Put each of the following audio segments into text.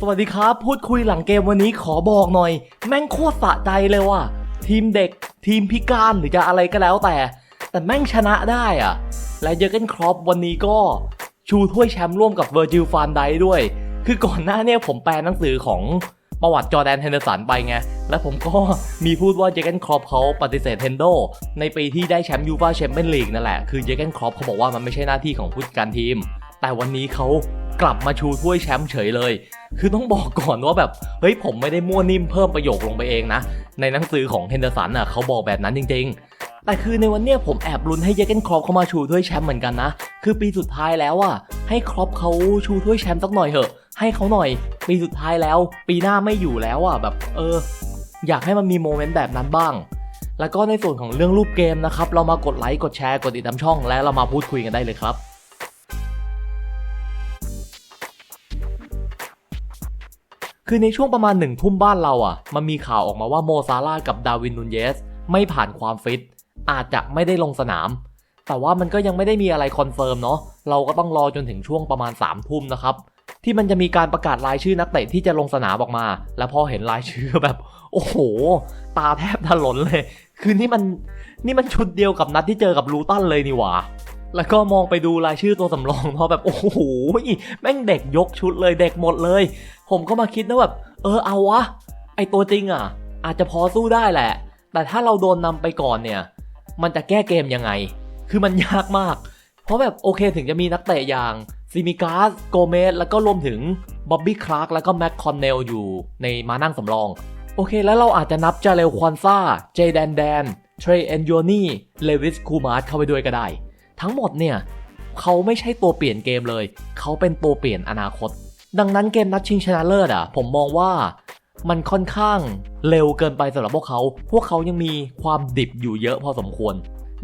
สวัสดีครับ พูดคุยหลังเกมวันนี้ขอบอกหน่อย แม่งโคตรสะใจเลยว่ะ ทีมเด็กทีมพิการหรือจะอะไรก็แล้วแต่ แต่แม่งชนะได้อะ และเยอร์เกนครอปวันนี้ก็ชูถ้วยแชมป์ร่วมกับเวอร์จิลฟานไดด้วย คือก่อนหน้าเนี่ยผมแปลหนังสือของประวัติจอแดนเฮนเดอร์สันไปไง และผมก็มีพูดว่าเจเกนครอปเขาปฏิเสธเฮนโดในปีที่ได้แชมป์ยูฟาแชมเปี้ยนลีกนั่นแหละ คือเจเกนครอปเขาบอกว่ามันไม่ใช่หน้าที่ของผู้จัดการทีม แต่วันนี้เขา กลับมาชูถ้วยแชมป์เฉยเลย คือต้องบอกก่อนว่าแบบ เฮ้ยผมไม่ได้มั่วนิ่มเพิ่มประโยคลงไปเองนะ ในหนังสือของเฮนเดอร์สันอะเขาบอกแบบนั้นจริง ๆ แต่คือในวันเนี้ยผมแอบลุ้นให้เยเกนครอปเข้ามาชูถ้วยแชมป์เหมือนกันนะ คือปีสุดท้ายแล้วอะให้ครอปเขาชูถ้วยแชมป์สักหน่อยเถอะ ให้เขาหน่อย ปีสุดท้ายแล้ว ปีหน้าไม่อยู่แล้วอะแบบ เออ อยากให้มันมีโมเมนต์แบบนั้นบ้างแล้วก็ในส่วนของเรื่องรูปเกมนะครับ เรามากดไลค์ กดแชร์ กดติดตามช่อง และเรามาพูดคุยกันได้เลยครับ คือในช่วงประมาณหนึ่งทุ่มบ้านเราอะ มันมีข่าวออกมาว่าโมซาร่ากับดาวินนูนเยส ไม่ผ่านความฟิต อาจจะไม่ได้ลงสนาม แต่ว่ามันก็ยังไม่ได้มีอะไรคอนเฟิร์มเนาะ เราก็ต้องรอจนถึงช่วงประมาณ3ามทุ่มนะครับ ที่มันจะมีการประกาศรายชื่อนักเตะที่จะลงสนามออกมา แล้วพอเห็นรายชื่อแบบ โอ้โห ตาแทบถลนเลย คือนี่มันนี่มันชุดเดียวกับนัดที่เจอกับลูตันเลยนี่หว่า แล้วก็มองไปดูรายชื่อตัวสำรองเพราะแบบโอ้โหแม่งเด็กยกชุดเลยเด็กหมดเลย ผมก็มาคิดนะแบบเออเอาวะ ไอตัวจริงอะ อาจจะพอสู้ได้แหละ แต่ถ้าเราโดนนำไปก่อนเนี่ย มันจะแก้เกมยังไง คือมันยากมาก เพราะแบบโอเคถึงจะมีนักเตะอย่างซิมิกาสโกเมสแล้วก็รวมถึงบ๊อบบี้คลาร์กแล้วก็แม็กคอนเนลอยู่ในมานั่งสำรอง โอเคแล้วเราอาจจะนับจาเรลควอนซ่าเจแดนแดนเทรเอนโยนี่เลวิสคูมาร์เข้าไปด้วยก็ได้ ทั้งหมดเนี่ยเขาไม่ใช่ตัวเปลี่ยนเกมเลย เขาเป็นตัวเปลี่ยนอนาคต ดังนั้นเกมนัดชิงชนะเลิศอะ ผมมองว่ามันค่อนข้างเร็วเกินไปสำหรับพวกเขา พวกเขายังมีความดิบอยู่เยอะพอสมควร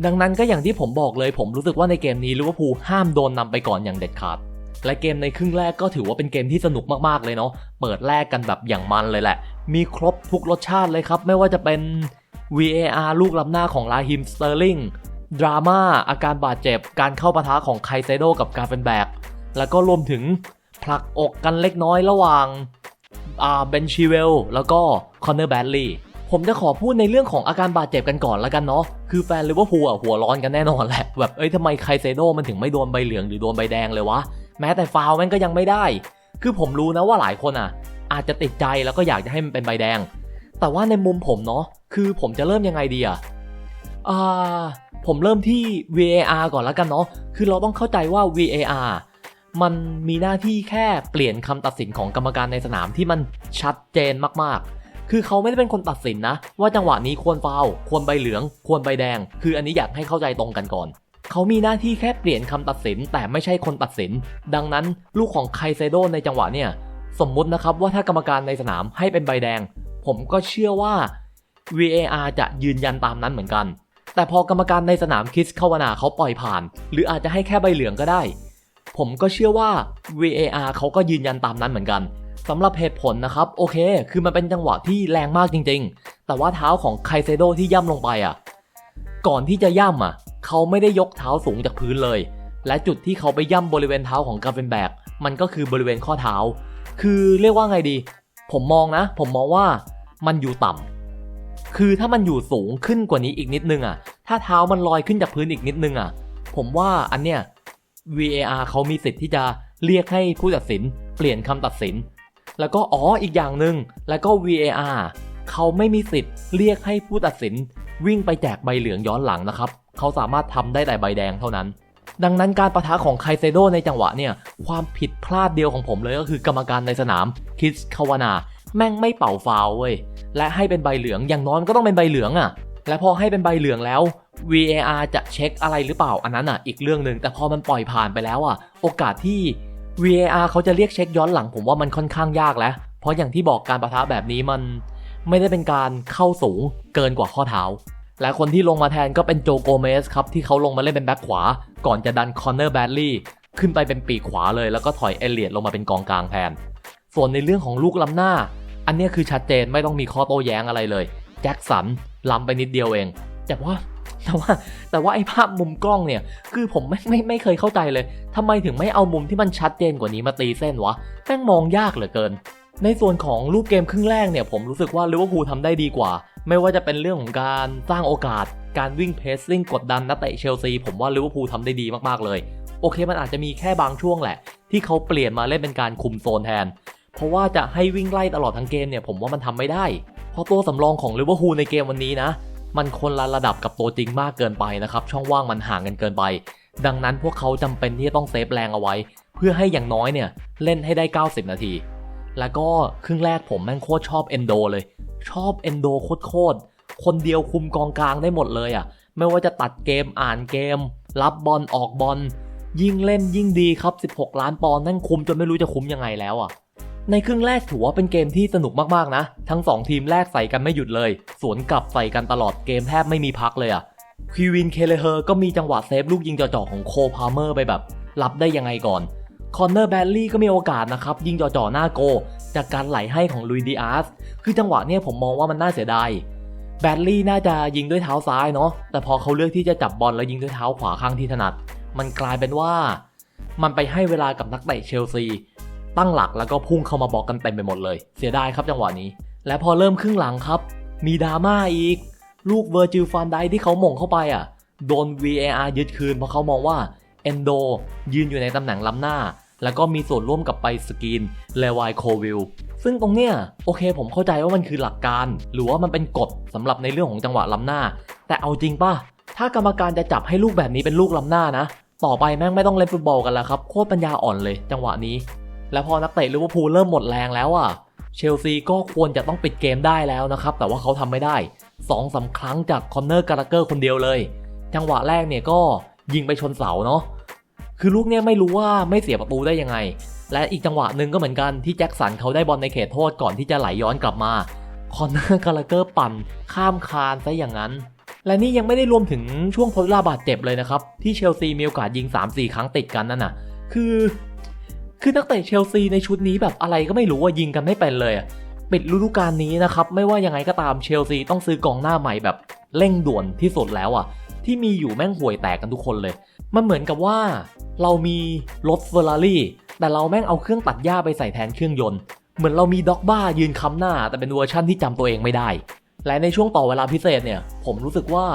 ดังนั้นก็อย่างที่ผมบอกเลย ผมรู้สึกว่าในเกมนี้ลิเวอร์พูลห้ามโดนนำไปก่อนอย่างเด็ดขาด และเกมในครึ่งแรกก็ถือว่าเป็นเกมที่สนุกมากๆเลยเนาะ เปิดแรกกันแบบอย่างมันเลยแหละ มีครบทุกรสชาติเลยครับ ไม่ว่าจะเป็น VAR ลูกล้ำหน้าของลาฮิมสเตอร์ลิง ดราม่าอาการบาดเจ็บ การเข้าปะทะของไคเซโดกับกาเฟนแบก แล้วก็รวมถึงผลักอกกันเล็กน้อยระหว่างอ่าเบนชิเวลแล้วก็คอนเนอร์แบดลีย์ผมจะขอพูดในเรื่องของอาการบาดเจ็บกันก่อนแล้วกันเนาะ คือแฟนลิเวอร์พูลอะหัวร้อนกันแน่นอนแหละ แบบ เอ้ยทำไมไคเซโดมันถึงไม่โดนใบเหลืองหรือโดนใบแดงเลยวะ แม้แต่ฟาวแม่งก็ยังไม่ได้ คือผมรู้นะว่าหลายคนอะ อาจจะติดใจแล้วก็อยากจะให้มันเป็นใบแดง แต่ว่าในมุมผมเนาะ คือผมจะเริ่มยังไงดีอะ ผมเริ่มที่ VAR ก่อนแล้วกันเนาะ คือเราต้องเข้าใจว่า VAR มันมีหน้าที่แค่เปลี่ยนคำตัดสินของกรรมการในสนามที่มันชัดเจนมากๆคือเขาไม่ได้เป็นคนตัดสินนะ ว่าจังหวะนี้ควรฟาวควรใบเหลือง ควรใบแดง คืออันนี้อยากให้เข้าใจตรงกันก่อน เขามีหน้าที่แค่เปลี่ยนคำตัดสินแต่ไม่ใช่คนตัดสิน ดังนั้นลูกของไคเซโดในจังหวะเนี่ย สมมุตินะครับว่าถ้ากรรมการในสนามให้เป็นใบแดง ผมก็เชื่อว่า VAR จะยืนยันตามนั้นเหมือนกัน แต่พอกรรมการในสนามคิสคาวนาเขาปล่อยผ่าน หรืออาจจะให้แค่ใบเหลืองก็ได้ ผมก็เชื่อว่า VAR เขาก็ยืนยันตามนั้นเหมือนกันสำหรับเหตุผลนะครับ โอเค คือมันเป็นจังหวะที่แรงมากจริง ๆ แต่ว่าเท้าของไคเซโดที่ย่ำลงไปอะ ก่อนที่จะย่ำอะ เขาไม่ได้ยกเท้าสูงจากพื้นเลย และจุดที่เขาไปย่ำบริเวณเท้าของกาเฟนแบกมันก็คือบริเวณข้อเท้า คือเรียกว่าไงดี ผมมองนะ ผมมองว่ามันอยู่ต่ำ คือถ้ามันอยู่สูงขึ้นกว่านี้อีกนิดนึงอะ ถ้าเท้ามันลอยขึ้นจากพื้นอีกนิดนึงอะ ผมว่าอันเนี้ย VAR เขามีสิทธิ์ที่จะเรียกให้ผู้ตัดสิน เปลี่ยนคำตัดสิน แล้วก็อ๋ออีกอย่างหนึ่งแล้วก็ VAR เขาไม่มีสิทธิ์เรียกให้ผู้ตัดสิน วิ่งไปแจกใบเหลืองย้อนหลังนะครับ เขาสามารถทำได้แต่ใบแดงเท่านั้น ดังนั้นการประทะของไคเซโดในจังหวะเนี่ย ความผิดพลาดเดียวของผมเลยก็คือกรรมการในสนามคิสคาวานา แม่งไม่เป่าฟาวเว้ยและให้เป็นใบเหลืองอย่างน้อยมันก็ต้องเป็นใบเหลืองอะ่ะ และพอให้เป็นใบเหลืองแล้ว VAR จะเช็คอะไรหรือเปล่าอันนั้นอะอีกเรื่องหนึ่งแต่พอมันปล่อยผ่านไปแล้วอะ โอกาสที่ VAR เขาจะเรียกเช็คย้อนหลังผมว่ามันค่อนข้างยากแล้ว เพราะอย่างที่บอกการประทะแบบนี้มันไม่ได้เป็นการเข้าสูงเกินกว่าข้อเท้า และคนที่ลงมาแทนก็เป็นโจโกเมสครับที่เขาลงมาเล่นเป็นแบ็คขวา ก่อนจะดันคอนเนอร์แบดลีย์ขึ้นไปเป็นปีกขวาเลย แล้วก็ถอยเอเลียดลงมาเป็นกองกลางแทน ส่วนในเรื่องของลูกล้ำหน้า อันนี้คือชัดเจนไม่ต้องมีข้อโต้แย้งอะไรเลย แจ็คสันล้ำไปนิดเดียวเอง แต่ว่าแต่ว่าแต่ว่าไอ้ภาพมุมกล้องเนี่ย คือผมไม่ไม่ไม่เคยเข้าใจเลยทำไมถึงไม่เอามุมที่มันชัดเจนกว่านี้มาตีเส้นวะแม่งมองยากเหลือเกิน ในส่วนของรูปเกมครึ่งแรกเนี่ย ผมรู้สึกว่าลิเวอร์พูลทำได้ดีกว่า ไม่ว่าจะเป็นเรื่องของการสร้างโอกาส การวิ่งเพสซิ่งกดดันนักเตะเชลซีผมว่าลิเวอร์พูลทำได้ดีมากๆเลย โอเคมันอาจจะมีแค่บางช่วงแหละ ที่เขาเปลี่ยนมาเล่นเป็นการคุมโซนแทน เพราะว่าจะให้วิ่งไล่ตลอดทั้งเกมเนี่ยผมว่ามันทำไม่ได้ เพราะตัวสำรองของลิเวอร์พูลในเกมวันนี้นะ มันคนละระดับกับตัวจริงมากเกินไปนะครับ ช่องว่างมันห่างกันเกินไป ดังนั้นพวกเขาจำเป็นที่จะต้องเซฟแรงเอาไว้ เพื่อให้อย่างน้อยเนี่ยเล่นให้ได้ 90 นาที แล้วก็ครึ่งแรกผมแม่งโคตรชอบเอนโดเลย ชอบเอนโดโคตรๆคนเดียวคุมกองกลางได้หมดเลยอะ่ะไม่ว่าจะตัดเกมอ่านเกม รับบอลออกบอลยิ่งเล่นยิ่งดีครับ 16 ล้านปอนด์นั่งคุมจนไม่รู้จะคุมยังไงแล้วอะ ในครึ่งแรกถือว่าเป็นเกมที่สนุกมากๆนะ ทั้ง 2 ทีมแรกใส่กันไม่หยุดเลย สวนกลับใส่กันตลอดเกมแทบไม่มีพักเลยอะควีวินเคเลเฮอร์ก็มีจังหวะเซฟลูกยิงจ่อๆของโคพาเมอร์ไปแบบรับได้ยังไงก่อนคอนเนอร์แบลลี่ก็มีโอกาสนะครับ ยิงจ่อๆหน้าโก จากการไหลให้ของลุยดิอาสคือจังหวะเนี้ยผมมองว่ามันน่าเสียดายแบลลี่น่าจะยิงด้วยเท้าซ้ายเนาะแต่พอเขาเลือกที่จะจับบอลแล้วยิงด้วยเท้าขวาข้างที่ถนัด มันกลายเป็นว่า มันไปให้เวลากับนักเตะเชลซี ตั้งหลักแล้วก็พุ่งเข้ามาบอกกันเต็มไปหมดเลย เสียดายครับจังหวะนี้ และพอเริ่มครึ่งหลังครับ มีดราม่าอีก ลูกเวอร์จิลฟานไดที่เขาหม่งเข้าไปอะ โดน VAR ยึดคืนเพราะเขามองว่าเอนโดยืนอยู่ในตำแหน่งล้ำหน้า แล้วก็มีส่วนร่วมกับไปสกรีนเลวายโควิลซึ่งตรงเนี้ยโอเคผมเข้าใจว่ามันคือหลักการ หรือว่ามันเป็นกฎสำหรับในเรื่องของจังหวะล้ำหน้า แต่เอาจริงป่ะถ้ากรรมการจะจับให้ลูกแบบนี้เป็นลูกล้ำหน้านะ ต่อไปแม่งไม่ต้องเล่นฟุตบอลกันแล้วครับโคตรปัญญาอ่อนเลย จังหวะนี้ แล้วพอนักเตะลิเวอร์พูลเริ่มหมดแรงแล้วอะเชลซีก็ควรจะต้องปิดเกมได้แล้วนะครับ แต่ว่าเขาทำไม่ได้2อสาครั้งจากคอนเนอร์การ์เกอร์คนเดียวเลย จังหวะแรกเนี่ยก็ยิงไปชนเสาเนาะคือลูกเนี่ยไม่รู้ว่าไม่เสียประตูได้ยังไง และอีกจังหวะหนึ่งก็เหมือนกันที่แจ็คสันเขาได้บอลในเขตโทษก่อนที่จะไหลย้อนกลับมาคอนเนอร์การ์เกอร์ปั่นข้ามคานซะอย่างนั้น และนี่ยังไม่ได้รวมถึงช่วงทดลาบาดเจ็บเลยนะครับ ที่เชลซีมีโอกาสยิง 3-4 ครั้งติดกันนั่นน่ะ คือ คือนักเตะเชลซีในชุดนี้แบบอะไรก็ไม่รู้ว่ายิงกันไม่เป็นเลยอะปิดฤดูกาลนี้นะครับไม่ว่ายังไงก็ตามเชลซีต้องซื้อกองหน้าใหม่แบบเร่งด่วนที่สุดแล้วอะที่มีอยู่แม่งห่วยแตกกันทุกคนเลย มันเหมือนกับว่า เรามีรถเฟอร์รารี่แต่เราแม่งเอาเครื่องตัดหญ้าไปใส่แทนเครื่องยนต์ เหมือนเรามีด็อกบ้ายืนค้ำหน้า แต่เป็นเวอร์ชั่นที่จำตัวเองไม่ได้ และในช่วงต่อเวลาพิเศษเนี่ย ผมรู้สึกว่า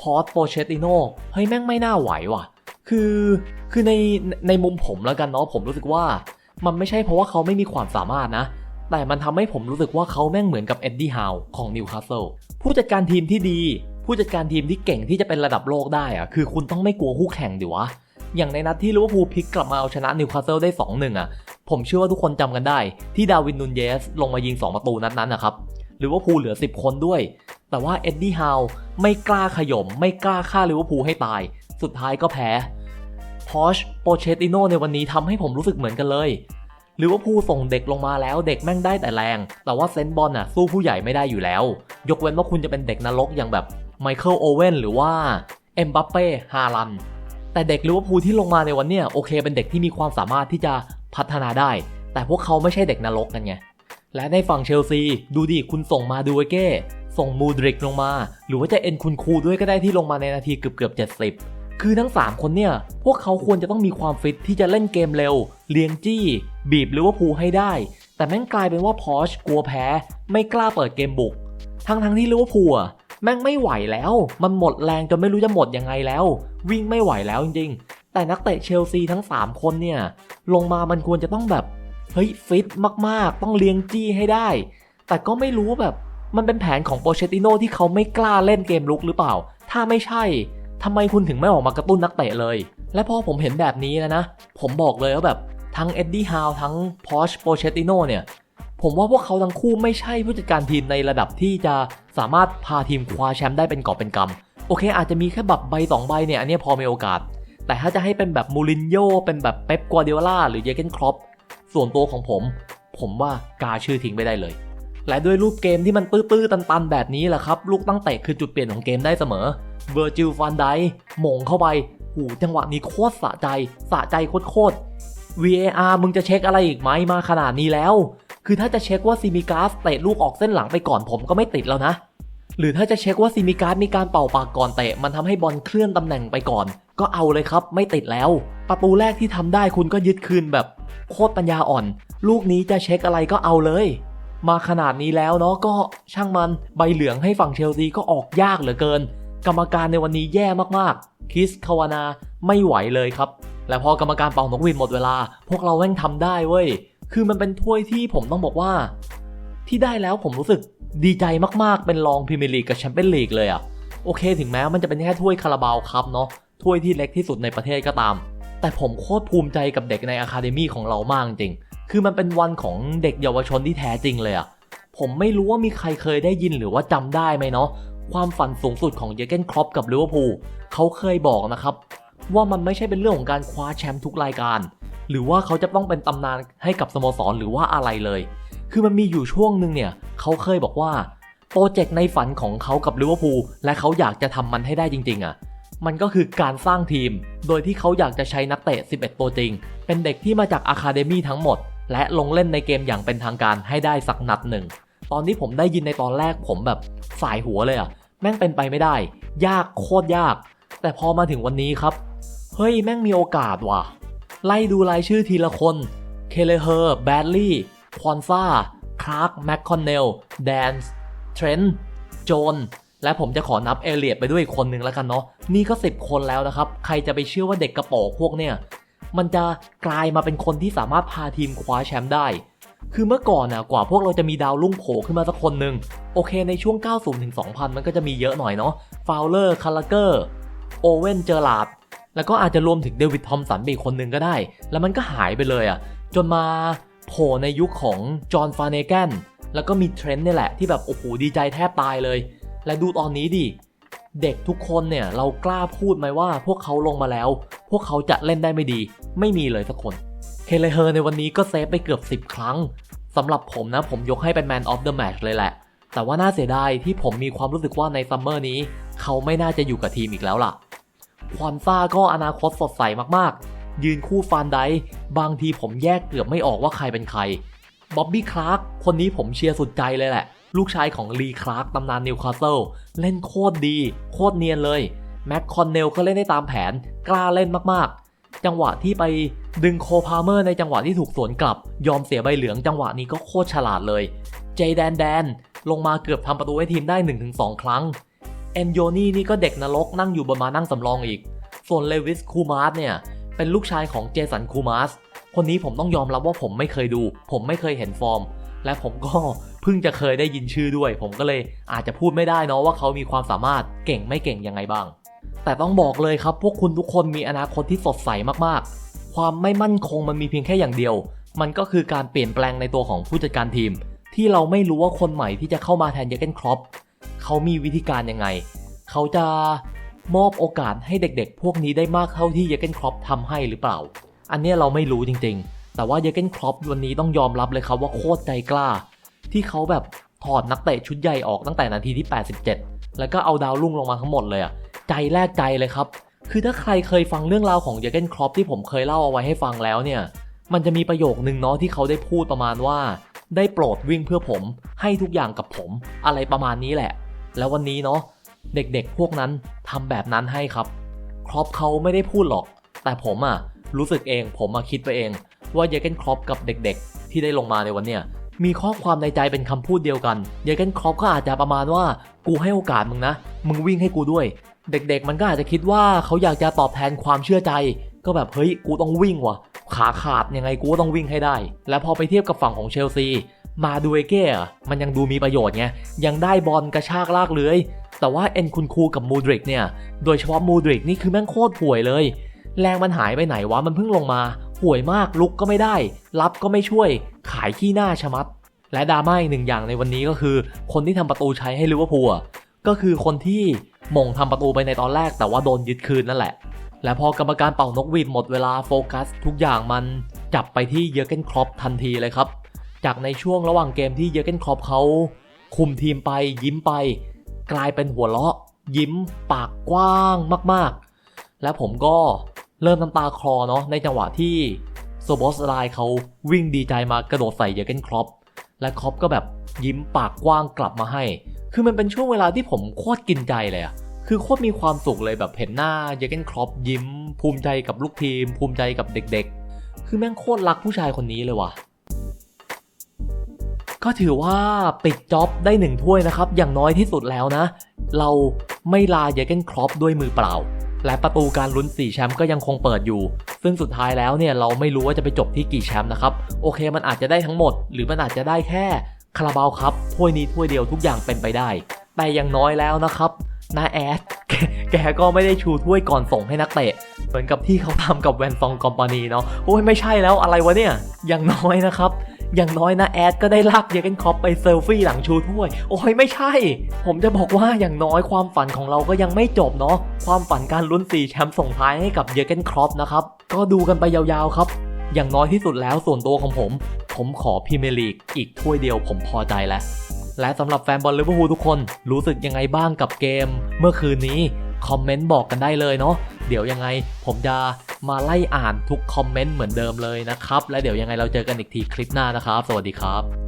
พอสโปเชติโนเฮ้ยแม่งไม่น่าไหวว่ะ คือคือในในมุมผมแล้วกันเนาะผมรู้สึกว่ามันไม่ใช่เพราะว่าเขาไม่มีความสามารถนะ แต่มันทำให้ผมรู้สึกว่าเขาแม่งเหมือนกับเอ็ดดี้ฮาวของนิวคาสเซิลผู้จัดการทีมที่ดี ผู้จัดการทีมที่เก่งที่จะเป็นระดับโลกได้อะคือคุณต้องไม่กลัวคู่แข่งดิวะอย่างในนัดที่ลิเวอร์พูลพลิกกลับมาเอาชนะนิวคาสเซิลได้ 2-1อะ ผมเชื่อว่าทุกคนจำกันได้ ที่ดาวินนูนเยส ลงมายิง 2 ประตูนัดนั้นนะครับลิเวอร์พูลเหลือ 10 คนด้วย แต่ว่าเอ็ดดี้ฮาวไม่กล้าขย่มไม่กล้าฆ่าลิเวอร์พูลให้ตาย สุดท้ายก็แพ้พอชโปเชติโนในวันนี้ทำให้ผมรู้สึกเหมือนกันเลยลิเวอร์พูลส่งเด็กลงมาแล้วเด็กแม่งได้แต่แรง แต่ว่าเซนบอลน่ะสู้ผู้ใหญ่ไม่ได้อยู่แล้ว ยกเว้นว่าคุณจะเป็นเด็กนรกอย่างแบบไมเคิลโอเว่นหรือว่าเอ็มบัปเป้ฮาลันแต่เด็กลิเวอร์พูลที่ลงมาในวันเนี้ยโอเคเป็นเด็กที่มีความสามารถที่จะพัฒนาได้ แต่พวกเขาไม่ใช่เด็กนรกกันไง และในฝั่งเชลซี ดูดิคุณส่งมาดูเวเก้ส่งมูดริกลงมา หรือว่าจะเอ็นคุณคูด้วยก็ได้ที่ลงมาในนาทีเกือบเกือบ70 คือทั้ง 3 คนเนี่ย พวกเขาควรจะต้องมีความฟิตที่จะเล่นเกมเร็ว เลียงจี้ บีบลิเวอร์พูให้ได้ แต่แม่งกลายเป็นว่าพอชกลัวแพ้ ไม่กล้าเปิดเกมบุก ทั้งทั้งๆที่ลิเวอร์พูลอะแม่งไม่ไหวแล้ว มันหมดแรงจนไม่รู้จะหมดยังไงแล้ว วิ่งไม่ไหวแล้วจริงๆ แต่นักเตะเชลซีทั้ง 3 คนเนี่ย ลงมามันควรจะต้องแบบเฮ้ยฟิตมากๆ ต้องเลี้ยงจี้ให้ได้ แต่ก็ไม่รู้ว่าแบบมันเป็นแผนของโปเชติโนที่เขาไม่กล้าเล่นเกมลุกหรือเปล่า ถ้าไม่ใช่ ทำไมคุณถึงไม่ออกมากระตุ้นนักเตะเลย และพอผมเห็นแบบนี้แล้วนะ ผมบอกเลยว่าแบบทั้งเอ็ดดี้ฮาวทั้งพอชโปเชติโนเนี่ย ผมว่าพวกเขาทั้งคู่ไม่ใช่ผู้จัดการทีมในระดับที่จะสามารถพาทีมคว้าแชมป์ได้เป็นกอบเป็นกำโอเค อาจจะมีแค่แบบใบสองใบเนี่ยอันนี้พอมีโอกาส แต่ถ้าจะให้เป็นแบบมูรินโญ่เป็นแบบเป๊ปกัวเดียล่าหรือเยเกนครอปส่วนตัวของผม ผมว่ากาชื่อทิ้งไม่ได้เลย และด้วยรูปเกมที่มันตื้อๆตันๆ แบบนี้แหละครับ ลูกตั้งเตะคือจุดเปลี่ยนของเกมได้เสมอเวอร์จิลฟันไดหม่งเข้าไปหูจังหวะนี้โคตรสะใจ สะใจโคตรๆ VAR มึงจะเช็คอะไรอีกไหมมาขนาดนี้แล้ว คือถ้าจะเช็คว่าซิมิกาสเตะลูกออกเส้นหลังไปก่อนผมก็ไม่ติดแล้วนะ หรือถ้าจะเช็คว่าซิมิกาสมีการเป่าปากก่อนเตะมันทำให้บอลเคลื่อนตำแหน่งไปก่อน ก็เอาเลยครับไม่ติดแล้ว ประตูแรกที่ทำได้คุณก็ยึดคืนแบบ โคตรปัญญาอ่อน ลูกนี้จะเช็คอะไรก็เอาเลย มาขนาดนี้แล้วเนาะก็ช่างมันใบเหลืองให้ฝั่งเชลซีก็ออกยากเหลือเกิน กรรมการในวันนี้แย่มากๆคริสคาวานาไม่ไหวเลยครับ และพอกรรมการเป่านกหวีดหมดเวลา พวกเราแม่งทำได้เว้ยคือมันเป็นถ้วยที่ผมต้องบอกว่า ที่ได้แล้วผมรู้สึกดีใจมากๆ เป็นรองพรีเมียร์ลีกกับแชมเปี้ยนลีกเลยอะโอเคถึงแม้มันจะเป็นแค่ถ้วยคาราบาวครับเนาะถ้วยที่เล็กที่สุดในประเทศก็ตาม แต่ผมโคตรภูมิใจกับเด็กในอะคาเดมี่ของเรามากจริง คือมันเป็นวันของเด็กเยาวชนที่แท้จริงเลยอะผมไม่รู้ว่ามีใครเคยได้ยินหรือว่าจำได้ไหมเนาะความฝันสูงสุดของเยเกนครอปกับลิเวอร์พูลเขาเคยบอกนะครับ ว่ามันไม่ใช่เป็นเรื่องของการคว้าแชมป์ทุกรายการ หรือว่าเขาจะต้องเป็นตำนานให้กับสโมสรหรือว่าอะไรเลย คือมันมีอยู่ช่วงหนึ่งเนี่ยเขาเคยบอกว่าโปรเจกต์ในฝันของเขากับลิเวอร์พูลและเขาอยากจะทำมันให้ได้จริงๆอะ่ะมันก็คือการสร้างทีม โดยที่เขาอยากจะใช้นักเตะ 11 ตัวจริง เป็นเด็กที่มาจากอะคาเดมี่ทั้งหมด และลงเล่นในเกมอย่างเป็นทางการให้ได้สักนัดหนึ่ง ตอนที่ผมได้ยินในตอนแรกผมแบบสายหัวเลยอะ่ะแม่งเป็นไปไม่ได้ ยากโคตรยาก แต่พอมาถึงวันนี้ครับ เฮ้ยแม่งมีโอกาสว่ะ ไล่ดูรายชื่อทีละคน เคเลเฮอร์ แบดลี่ ควอนซ่า คลาร์ก แมคคอนเนล แดนส์ เทรนต์ โจน และผมจะขอนับเอเลียดไปด้วยอีกคนหนึ่งแล้วกันเนาะ นี่ก็ 10 คนแล้วนะครับ ใครจะไปเชื่อว่าเด็กกระโปงพวกเนี่ย มันจะกลายมาเป็นคนที่สามารถพาทีมคว้าแชมป์ได้ คือเมื่อก่อนนะกว่าพวกเราจะมีดาวรุ่งโผล่ขึ้นมาสักคนหนึ่งโอเคในช่วง 90ถึง2000 มันก็จะมีเยอะหน่อยเนาะฟาวเลอร์คาร์ลเกอร์โอเวนเจอร์ลาดแล้วก็อาจจะรวมถึงเดวิดทอมสันอีกคนหนึ่งก็ได้ แล้วมันก็หายไปเลยอะ่ะ จนมาโผล่ในยุคของจอห์นฟาเนแกนแล้วก็มีเทรนต์นี่แหละที่แบบโอ้โหดีใจแทบตายเลย และดูตอนนี้ดิ เด็กทุกคนเนี่ยเรากล้าพูดไหมว่าพวกเขาลงมาแล้ว พวกเขาจะเล่นได้ไม่ดี ไม่มีเลยสักคนเคเลเฮอร์ในวันนี้ก็เซฟไปเกือบ 10 ครั้งสำหรับผมนะผมยกให้เป็น Man of the Match เลยแหละ แต่ว่าน่าเสียดายที่ผมมีความรู้สึกว่าในซัมเมอร์นี้ เขาไม่น่าจะอยู่กับทีมอีกแล้วล่ะ ควอนซ่าก็อนาคตสดใสมากๆ ยืนคู่ฟานไดค์บางทีผมแยกเกือบไม่ออกว่าใครเป็นใครบ๊อบบี้คลาร์กคนนี้ผมเชียร์สุดใจเลยแหละ ลูกชายของลีคลาร์กตำนานนิวคาสเซิลเล่นโคตรดี โคตรเนียนเลยแม็กคอนเนลก็เล่นได้ตามแผนกล้าเล่นมากๆ จังหวะที่ไปดึงโคพาเมอร์ในจังหวะที่ถูกสวนกลับ ยอมเสียใบเหลืองจังหวะนี้ก็โคตรฉลาดเลย เจแดนแดนลงมาเกือบทำประตูให้ทีมได้ 1-2 ครั้งเอนโยนี่นี่ก็เด็กนรกนั่งอยู่บนมานั่งสำรองอีก ส่วนเลวิสคูมาร์สเนี่ยเป็นลูกชายของเจสันคูมาร์สคนนี้ผมต้องยอมรับว่าผมไม่เคยดู ผมไม่เคยเห็นฟอร์ม และผมก็เพิ่งจะเคยได้ยินชื่อด้วย ผมก็เลยอาจจะพูดไม่ได้เนาะว่าเขามีความสามารถเก่งไม่เก่งยังไงบ้าง แต่ต้องบอกเลยครับ พวกคุณทุกคนมีอนาคตที่สดใสมากๆ ความไม่มั่นคงมันมีเพียงแค่อย่างเดียว มันก็คือการเปลี่ยนแปลงในตัวของผู้จัดการทีม ที่เราไม่รู้ว่าคนใหม่ที่จะเข้ามาแทนเยเกนครอปเขามีวิธีการยังไง เขาจะมอบโอกาสให้เด็กๆ พวกนี้ได้มากเท่าที่เยเกนครอปทำให้หรือเปล่า อันนี้เราไม่รู้จริงๆ แต่ว่าเยเกนครอปวันนี้ต้องยอมรับเลยครับว่าโคตรใจกล้า ที่เขาแบบถอดนักเตะชุดใหญ่ออกตั้งแต่นาทีที่ 87 แล้วก็เอาดาวรุ่งลงมาทั้งหมดเลยอะใจแรกใจเลยครับ คือถ้าใครเคยฟังเรื่องราวของเยเกนครอปที่ผมเคยเล่าเอาไว้ให้ฟังแล้วเนี่ย มันจะมีประโยคนึงเนาะที่เขาได้พูดประมาณว่า ได้โปรดวิ่งเพื่อผม ให้ทุกอย่างกับผม อะไรประมาณนี้แหละ แล้ววันนี้เนาะเด็กๆพวกนั้นทำแบบนั้นให้ครับ ครอปเขาไม่ได้พูดหรอก แต่ผมอะรู้สึกเองผมมาคิดไปเอง ว่าเยเกนครอปกับเด็กๆ ที่ได้ลงมาในวันเนี้ยมีข้อความในใจเป็นคำพูดเดียวกัน เยเกนครอปก็อาจจะประมาณว่ากูให้โอกาสมึงนะ มึงวิ่งให้กูด้วย เด็กๆ มันก็อาจจะคิดว่าเขาอยากจะตอบแทนความเชื่อใจ ก็แบบเฮ้ยกูต้องวิ่งว่ะ ขาขาดยังไงกูก็ต้องวิ่งให้ได้ แล้วพอไปเทียบกับฝั่งของเชลซี มาดูเอเก้มันยังดูมีประโยชน์ไง ยังได้บอลกระชากลากเลื้อย แต่ว่าเอ็นคุณคูกับมูดริกเนี่ย โดยเฉพาะมูดริกนี่คือแม่งโคตรห่วยเลย แรงมันหายไปไหนวะ มันเพิ่งลงมา ห่วยมากลุกก็ไม่ได้ รับก็ไม่ช่วย ขายขี้หน้าชะมัด และดราม่าอีกหนึ่งอย่างในวันนี้ก็คือ คนที่ทำประตูใช้ให้ลิเวอร์พูลก็คือคนที่มงทำประตูไปในตอนแรก แต่ว่าโดนยึดคืนนั่นแหละ และพอกรรมการเป่านกหวีดหมดเวลาโฟกัส ทุกอย่างมันจับไปที่เยอร์เกนครอปทันทีเลยครับ จากในช่วงระหว่างเกมที่เยอร์เกนครอปเขาคุมทีมไปยิ้มไป กลายเป็นหัวเราะ ยิ้มปากกว้างมากๆ และผมก็ เริ่มน้ำตาคลอเนาะในจังหวะที่โซบอสไลเขาวิ่งดีใจมากระโดดใส่เยอเกนครอปและครอปก็แบบยิ้มปากกว้างกลับมาให้ คือมันเป็นช่วงเวลาที่ผมโคตรกินใจเลยอะคือโคตรมีความสุขเลยแบบเห็นหน้าเยอเกนครอปยิ้ม ภูมิใจกับลูกทีม ภูมิใจกับเด็กๆ คือแม่งโคตรรักผู้ชายคนนี้เลยว่ะก็ถือว่าปิดจ็อบได้หนึ่งถ้วยนะครับ อย่างน้อยที่สุดแล้วนะ เราไม่ลาเยเกนครอปด้วยมือเปล่า และประตูการลุ้น 4 แชมป์ก็ยังคงเปิดอยู่ ซึ่งสุดท้ายแล้วเนี่ยเราไม่รู้ว่าจะไปจบที่กี่แชมป์นะครับ โอเคมันอาจจะได้ทั้งหมด หรือมันอาจจะได้แค่คาราบาวครับถ้วยนี้ถ้วยเดียวทุกอย่างเป็นไปได้ แต่อย่างน้อยแล้วนะครับนาแอดแกก็ไม่ได้ชูถ้วยก่อนส่งให้นักเตะ เหมือนกับที่เขาทำกับแวนซองกอมปานีเนาะโอ้ยไม่ใช่แล้วอะไรวะเนี่ยอย่างน้อยนะครับ อย่างน้อยนะแอดก็ได้ลากเยเกนครอปไปเซลฟี่หลังชูถ้วย โอ้ยไม่ใช่ ผมจะบอกว่าอย่างน้อยความฝันของเราก็ยังไม่จบเนาะความฝันการลุ้น4แชมป์ส่งท้ายให้กับเยเกนครอปนะครับก็ดูกันไปยาวๆครับ อย่างน้อยที่สุดแล้วส่วนตัวของผม ผมขอพรีเมียร์ลีกอีกถ้วยเดียวผมพอใจแล้วและสำหรับแฟนบอลลิเวอร์พูลทุกคนรู้สึกยังไงบ้างกับเกม เมื่อคืนนี้ คอมเมนต์บอกกันได้เลยเนาะเดี๋ยวยังไงผมจะ มาไล่อ่านทุกคอมเมนต์เหมือนเดิมเลยนะครับ และเดี๋ยวยังไงเราเจอกันอีกทีคลิปหน้านะครับ สวัสดีครับ